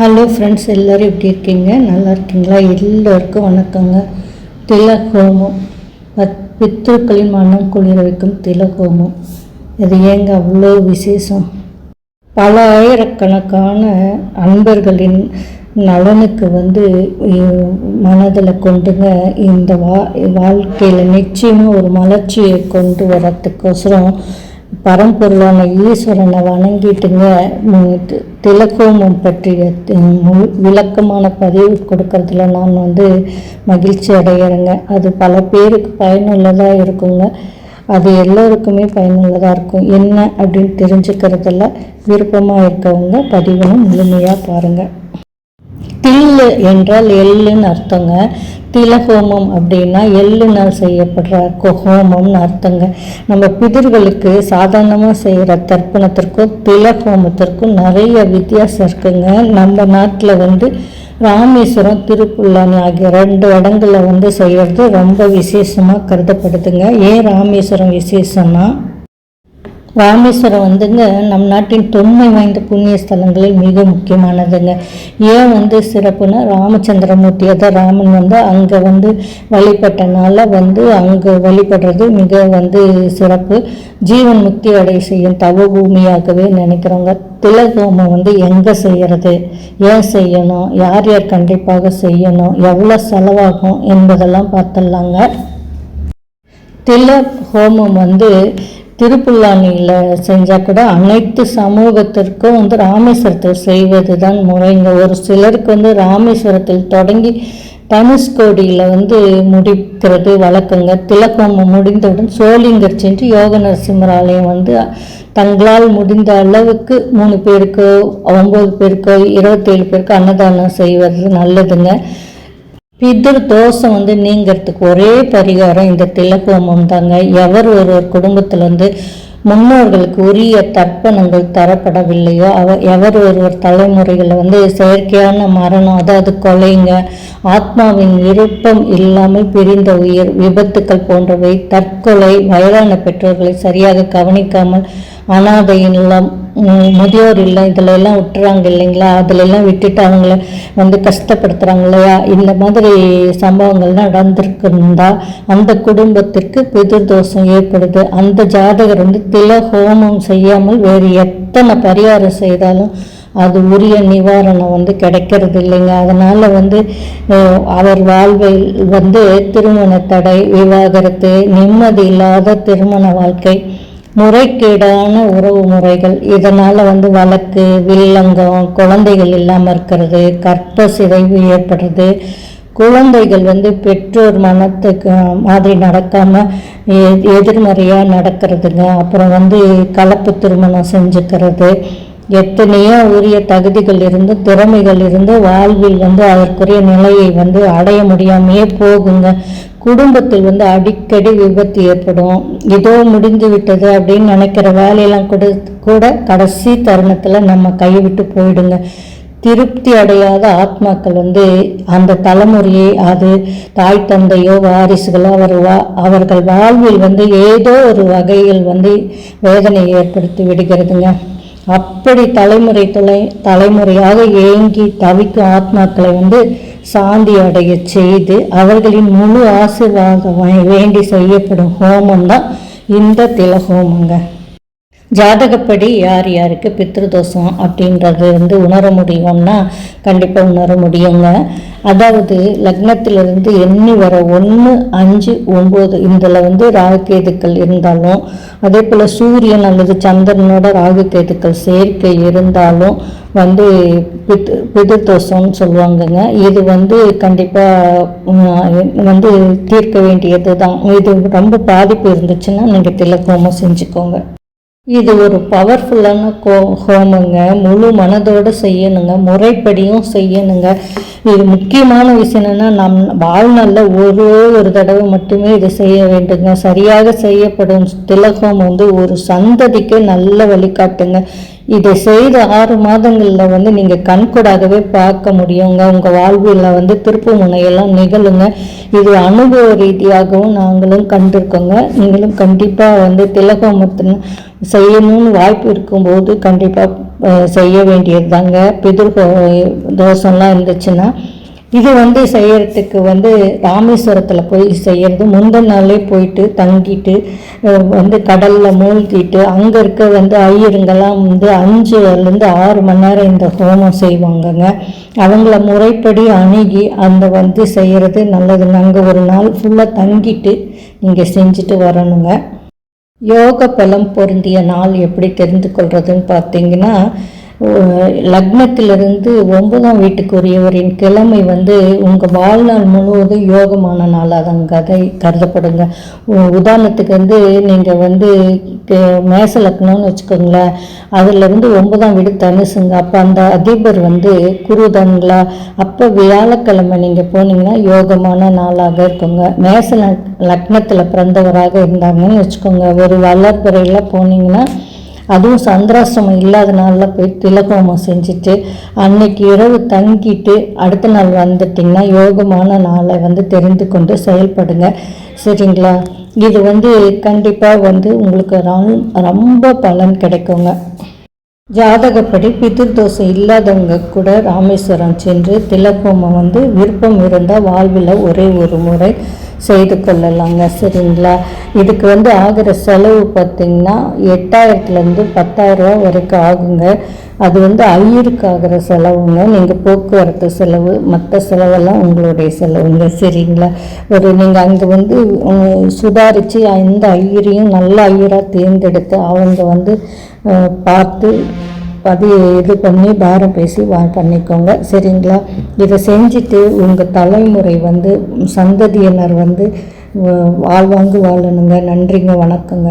Hello friends எல்லோரும் எப்படி இருக்கீங்க? நல்லா இருக்கீங்களா? எல்லோருக்கும் வணக்கங்க. திலகோமம். பத் பித்ருக்களின் மனம் குளிர வைக்கும் திலகோமம். இது ஏங்க அவ்வளோ விசேஷம்? பல ஆயிரக்கணக்கான அன்பர்களின் நலனுக்கு வந்து மனதில் கொண்டுங்க இந்த வா வாழ்க்கையில் நிச்சயமாக ஒரு மலர்ச்சியை கொண்டு வரத்துக்கோசரம் பரம்பொருளான ஈஸ்வரனை வணங்கிட்டுங்க திலக்கோமம் பற்றிய முழு- விளக்கமான பதிவு கொடுக்கறதுல நான் வந்து மகிழ்ச்சி அடைகிறேங்க அது பல பேருக்கு பயனுள்ளதாக இருக்குங்க. அது எல்லோருக்குமே பயனுள்ளதாக இருக்கும். என்ன அப்படின்னு தெரிஞ்சுக்கிறதுல விருப்பமாக இருக்கவங்க பதிவுன்னு முழுமையாக பாருங்கள் தில் என்றால் எள்ளுன்னு அர்த்தங்க. திலஹோமம் அப்படின்னா எள்ளுனால் செய்யப்படுற குஹோமம்னு அர்த்தங்க. நம்ம பிதிர்களுக்கு சாதாரணமாக செய்கிற தர்ப்பணத்திற்கும் திலஹோமத்திற்கும் நிறைய வித்தியாசம் இருக்குங்க. நம்ம நாட்டில் வந்து ராமேஸ்வரம் திருப்புல்லானி ஆகிய ரெண்டு இடங்களில் வந்து செய்கிறது ரொம்ப விசேஷமாக கருதப்படுதுங்க. ஏன் ராமேஸ்வரம் விசேஷம்னா ராமேஸ்வரம் வந்துங்க நம் நாட்டின் தொன்மை வாய்ந்த புண்ணிய ஸ்தலங்களில் மிக முக்கியமானதுங்க. ஏன் வந்து சிறப்புனா ராமச்சந்திரமூர்த்தி அதான் ராமன் வந்து அங்கே வந்து வழிபட்டனால வந்து அங்கே வழிபடுறது மிக வந்து சிறப்பு. ஜீவன் முக்தி அடை செய்யும் தவ பூமியாகவே நினைக்கிறவங்க திலகோமம் வந்து எங்கே செய்கிறது ஏன் செய்யணும்? யார் யார் கண்டிப்பாக செய்யணும்? எவ்வளோ செலவாகும் என்பதெல்லாம் பார்த்துடலாங்க. தில ஹோமம் வந்து திருப்புல்லானியில் செஞ்சால் கூட அனைத்து சமூகத்திற்கும் வந்து ராமேஸ்வரத்தில் செய்வது தான் முறைங்க ஒரு சிலருக்கு வந்து ராமேஸ்வரத்தில் தொடங்கி தனுஷ்கோடியில் வந்து முடிக்கிறது வழக்கங்க. திலகோமம் முடிந்தவுடன் சோழிங்கர் சென்று யோக நரசிம்மர் ஆலயம் வந்து தங்களால் முடிந்த அளவுக்கு மூணு பேருக்கோ ஒம்பது பேருக்கோ இருபத்தேழு பேருக்கோ அன்னதானம் செய்வது நல்லதுங்க. பிதிர் தோஷம் வந்து நீங்கிறதுக்கு ஒரே பரிகாரம் இந்த திலகோமம் தாங்க. எவர் ஒருவர் குடும்பத்தில் வந்து முன்னோர்களுக்கு உரிய தர்ப்பணங்கள் தரப்படவில்லையோ அவ எவர் ஒருவர் தலைமுறைகளில் வந்து செயற்கையான மரணம் அதாவது கொலைங்க ஆத்மாவின் விருப்பம் இல்லாமல் பிரிந்த உயிர் விபத்துக்கள் போன்றவை தற்கொலை வயதான பெற்றோர்களை சரியாக கவனிக்காமல் அனாதை இல்லம் முதியோர் இல்லம் இதில் எல்லாம் விட்டுறாங்க இல்லைங்களா? அதுல எல்லாம் விட்டுட்டு அவங்கள வந்து கஷ்டப்படுத்துகிறாங்க இல்லையா? இந்த மாதிரி சம்பவங்கள் நடந்திருக்குந்தா அந்த குடும்பத்திற்கு பிதிர்தோஷம் ஏற்படுது. அந்த ஜாதகர் வந்து தில ஹோமம் செய்யாமல் வேறு எத்தனை பரிகாரம் செய்தாலும் அது உரிய நிவாரணம் வந்து கிடைக்கிறது இல்லைங்க. அதனால் வந்து அவர் வாழ்வில் வந்து திருமண தடை விவாகரத்து நிம்மதி இல்லாத திருமண வாழ்க்கை முறைகேடான உறவு முறைகள். இதனால் வந்து வழக்கு வில்லங்கம் குழந்தைகள் இல்லாமல் இருக்கிறது கற்ப சிதைவு ஏற்படுறது. குழந்தைகள் வந்து பெற்றோர் மனத்துக்கு மாதிரி நடக்காமல் எ- எதிர்மறையாக நடக்கிறதுங்க. அப்புறம் வந்து கலப்பு திருமணம் செஞ்சுக்கிறது. எத்தனையோ உரிய தகுதிகள் இருந்து திறமைகள் இருந்து வாழ்வில் வந்து அதற்குரிய நிலையை வந்து அடைய முடியாமையே போகுங்க. குடும்பத்தில் வந்து அடிக்கடி விபத்து ஏற்படும். ஏதோ முடிந்து விட்டது அப்படின்னு நினைக்கிற வேலையெல்லாம் கூட கூட கடைசி தருணத்தில் நம்ம கைவிட்டு போயிடுங்க. திருப்தி அடையாத ஆத்மாக்கள் வந்து அந்த தலைமுறையை அது தாய் தந்தையோ வாரிசுகளோ அவர் வா அவர்கள் வாழ்வில் வந்து ஏதோ ஒரு வகையில் வந்து வேதனை ஏற்படுத்தி விடுகிறதுங்க. அப்படி தலைமுறை தொலை தலைமுறையாக ஏங்கி தவிக்கும் ஆத்மாக்களை வந்து சாந்தி அடைய செய்து அவர்களின் முழு ஆசீர்வாதம் வேண்டி செய்யப்படும் ஹோமம் தான் இந்த திலஹோமங்க ஜாதகப்படி யார் யாருக்கு பித்ருதோஷம் அப்படின்றது வந்து உணர முடியும்னா கண்டிப்பாக உணர முடியுங்க. அதாவது லக்னத்திலிருந்து எண்ணி வர ஒன்று அஞ்சு ஒம்பது இதில் வந்து ராகுகேதுக்கள் இருந்தாலும் அதே போல் சூரியன் அல்லது சந்திரனோட ராகுகேதுக்கள் சேர்க்கை இருந்தாலும் வந்து பித் பிதிர்தோஷம்னு சொல்லுவாங்கங்க. இது வந்து கண்டிப்பாக வந்து தீர்க்க வேண்டியது தான் இது ரொம்ப பாதிப்பு இருந்துச்சுன்னா நீங்கள் திலக்கோமம் செஞ்சுக்கோங்க. இது ஒரு பவர்ஃபுல்லான கோ ஹோமங்க. முழு மனதோடு செய்யணுங்க. முறைப்படியும் செய்யணுங்க. இது முக்கியமான விஷயம் என்னென்னா நம் வாழ்நாளில் ஒரு ஒரு தடவை மட்டுமே இது செய்ய வேண்டுங்க. சரியாக செய்யப்படும் திலகம் வந்து ஒரு சந்ததிக்கு நல்ல வழிகாட்டுங்க. இதை செய்த ஆறு மாதங்களில் வந்து நீங்கள் கண்கூடாகவே பார்க்க முடியுங்க. உங்கள் வாழ்வில் வந்து திருப்பு முனையெல்லாம் நிகழுங்க. இது அனுபவ ரீதியாகவும் நாங்களும் கண்டிருக்கோங்க. நீங்களும் கண்டிப்பாக வந்து திலகோமத்தின் செய்யணும்னு வாய்ப்பு இருக்கும்போது கண்டிப்பாக செய்ய வேண்டியது தாங்க பிதிர் தோஷம்லாம் இருந்துச்சுன்னா இது வந்து செய்யறதுக்கு வந்து ராமேஸ்வரத்தில் போய் செய்யறது முந்தின நாளே போயிட்டு தங்கிட்டு வந்து கடலில் மூழ்கிட்டு அங்கே இருக்க வந்து ஐயருங்கெல்லாம் வந்து அஞ்சுலேருந்து ஆறு மணி நேரம் இந்த ஹோமம் செய்வாங்கங்க. அவங்கள முறைப்படி அணுகி அந்த வந்து செய்கிறது நல்லது நாங்கள் ஒரு நாள் ஃபுல்லாக தங்கிட்டு நீங்கள் செஞ்சுட்டு வரணுங்க. யோக பலம் பொருந்திய நாள் எப்படி தெரிந்து கொள்றதுன்னு பார்த்தீங்கன்னா லக்னத்திலிருந்து ஒன்பதாம் வீட்டுக்குரியவரின் கிழமை வந்து உங்கள் வாழ்நாள் முழுவதும் யோகமான நாளாக தான் கதை கருதப்படுங்க. உ- உதாரணத்துக்கு வந்து நீங்கள் வந்து மேச லக்னம்னு வச்சுக்கோங்களேன். அதுலேருந்து ஒன்பதாம் வீடு தனுசுங்க. அப்போ அந்த அதிபர் வந்து குருதன்களா அப்போ வியாழக்கிழமை நீங்கள் போனீங்கன்னா யோகமான நாளாக இருக்குங்க. மேச லக்னத்தில் பிறந்தவராக இருந்தாங்கன்னு வச்சுக்கோங்க. ஒரு வளர்ப்புறையில் போனீங்கன்னா அதுவும் சந்திராசிரமம் இல்லாத நாளில் போய் திலகோமம் செஞ்சுட்டு அன்னைக்கு இரவு தங்கிட்டு அடுத்த நாள் வந்துட்டிங்கன்னா யோகமான நாளை வந்து தெரிந்து கொண்டு செயல்படுங்க. சரிங்களா? இது வந்து கண்டிப்பாக வந்து உங்களுக்கு ரொம்ப பலன் கிடைக்குங்க. ஜாதகப்படி பிதிர்தோஷம் இல்லாதவங்க கூட ராமேஸ்வரம் சென்று திலகோமம் வந்து விருப்பம் இருந்தால் வாழ்வில் ஒரே ஒரு முறை செய்து கொள்ளலாங்க சரிங்களா? இதுக்கு வந்து ஆகிற செலவு பார்த்திங்கன்னா எட்டாயிரத்துலேருந்து பத்தாயிரரூவா வரைக்கும் ஆகுங்க. அது வந்து ஐயருக்காகிற செலவுங்க நீங்கள் போக்குவரத்து செலவு மற்ற செலவெல்லாம் உங்களுடைய செலவுங்க சரிங்களா? ஒரு நீங்கள் அங்கே வந்து சுதாரித்து எந்த ஐயரையும் நல்ல ஐயராக தேர்ந்தெடுத்து அவங்க வந்து பார்த்து பதி இது பண்ணி பாரம் பேசி வா பண்ணிக்கோங்க சரிங்களா? இதை செஞ்சுட்டு உங்கள் தலைமுறை வந்து சந்ததியினர் வந்து வாழ்வாங்கு வாழணுங்க. நன்றிங்க வணக்கங்க.